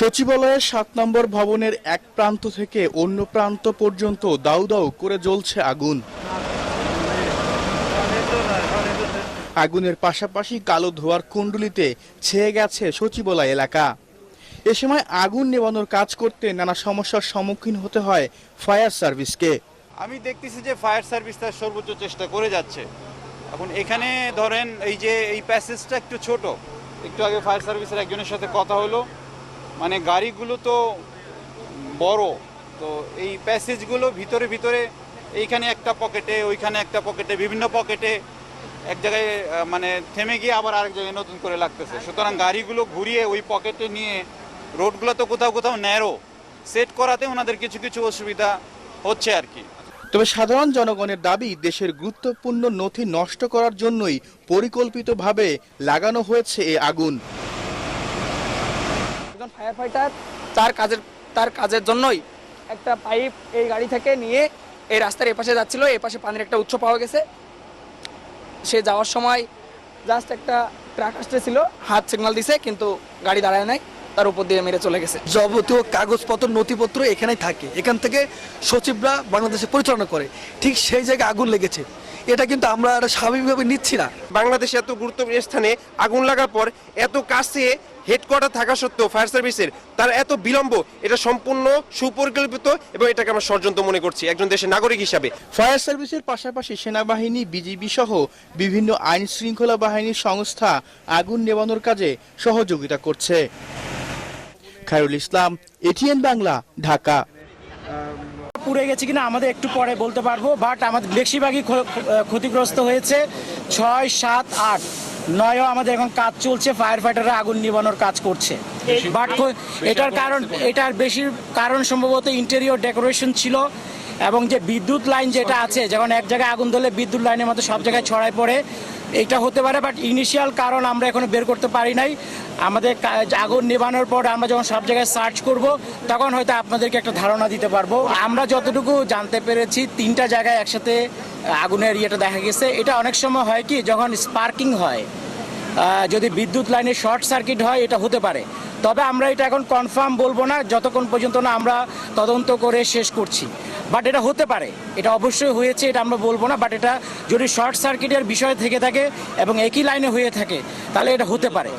সচিবালয়ের সাত নম্বর ভবনের এক প্রান্ত থেকে অন্য প্রান্ত পর্যন্ত দাউ দাউ করে জ্বলছে আগুন। আগুনের পাশাপাশি কালো ধোয়ার কুণ্ডুলিতে ছেয়ে গেছে সচিবালয় এলাকা। এ সময় আগুন নেবানোর কাজ করতে নানা সমস্যার সম্মুখীন হতে হয় ফায়ার সার্ভিসকে। আমি দেখতেছি যে ফায়ার সার্ভিস তার সর্বোচ্চ চেষ্টা করে যাচ্ছে। এখন এখানে ধরেন এই যে এই প্যাসেজটা একটু ছোট। একটু আগে ফায়ার সার্ভিসের একজনের সাথে কথা হলো। মানে গাড়িগুলো তো বড়, তো এই প্যাসেজগুলো ভিতরে ভিতরে এইখানে একটা পকেটে, ওইখানে একটা পকেটে, বিভিন্ন পকেটে এক জায়গায় মানে থেমে গিয়ে আবার আরেক জায়গায় নতুন করে লাগতেছে। সুতরাং গাড়িগুলো ঘুরিয়ে ওই পকেটে নিয়ে রোডগুলো তো কোথাও কোথাও ন্যারো সেট করাতে ওনাদের কিছু কিছু অসুবিধা হচ্ছে আর কি। তবে সাধারণ জনগণের দাবি, দেশের গুরুত্বপূর্ণ নথি নষ্ট করার জন্যই পরিকল্পিতভাবে লাগানো হয়েছে এই আগুন। ফায়ার ফাইটার তার কাজের তার কাজের জন্যই একটা পাইপ এই গাড়ি থেকে নিয়ে এই রাস্তার এপাশে যাচ্ছিল। এপাশে পানির একটা উৎস পাওয়া গেছে। সে যাওয়ার সময় জাস্ট একটা ট্রাক আসতেছিল, হাত সিগনাল দিছে, কিন্তু গাড়ি দাঁড়ায় নাই। তার উপর দিয়ে মেরে চলে গেছে। যাবতীয় কাগজপত্র নথিপত্র এখানেই থাকে। এখান থেকে সচিবরা বাংলাদেশে পরিচালনা করে। ঠিক সেই জায়গায় আগুন লেগেছে। এটা কিন্তু আমরা স্বাভাবিকভাবে নিচ্ছি না। বাংলাদেশে এত গুরুত্বপূর্ণ স্থানে আগুন লাগার পর এত কাছে হেডকোয়ার্টার থাকা সত্ত্বেও ফায়ার সার্ভিসের তার এত বিলম্ব এটা সম্পূর্ণ সুপরিকল্পিত এবং এটাকে আমরা ষড়যন্ত্র মনে করছি একজন দেশের নাগরিক হিসাবে। ফায়ার সার্ভিসের পাশাপাশি সেনাবাহিনী বিজিবি সহ বিভিন্ন আইন শৃঙ্খলা বাহিনীর সংস্থা আগুন নেবানোর কাজে সহযোগিতা করছে। খায়রুল ইসলাম এটিএন বাংলা ঢাকা। পুড়ে গেছে কিনা আমাদের একটু পরে বলতে পারব বাট আমাদের বেশিরভাগই ক্ষতিগ্রস্ত হয়েছে ছয় সাত আট। নয়ও আমাদের এখন কাজ চলছে ফায়ার ফাইটাররা আগুন নিবানোর কাজ করছে। বাট এটার কারণ এটার বেশির কারণ সম্ভবত ইন্টেরিয়র ডেকোরেশন ছিল। এবং যে বিদ্যুৎ লাইন যেটা আছে, যখন এক জায়গায় আগুন ধরলে বিদ্যুৎ লাইনের মতো সব জায়গায় ছড়ায় পড়ে, এটা হতে পারে বাট ইনিশিয়াল কারণ আমরা এখনও বের করতে পারি নাই। আমাদের আগুন নেভানোর পর আমরা যখন সব জায়গায় সার্চ করব, তখন হয়তো আপনাদেরকে একটা ধারণা দিতে পারব। আমরা যতটুকু জানতে পেরেছি, তিনটা জায়গায় একসাথে আগুনের ইয়েটা দেখা গেছে। এটা অনেক সময় হয় কি, যখন স্পার্কিং হয় যদি বিদ্যুৎ লাইনে শর্ট সার্কিট হয়, এটা হতে পারে। তবে আমরা এটা এখন কনফার্ম বলব না, যতক্ষণ পর্যন্ত না আমরা তদন্ত করে শেষ করছি। বাট এটা হতে পারে। এটা অবশ্যই হয়েছে, এটা আমরা বলব না, বাট এটা যদি শর্ট সার্কিটের বিষয় থেকে থাকে এবং একই লাইনে হয়ে থাকে, তাহলে এটা হতে পারে।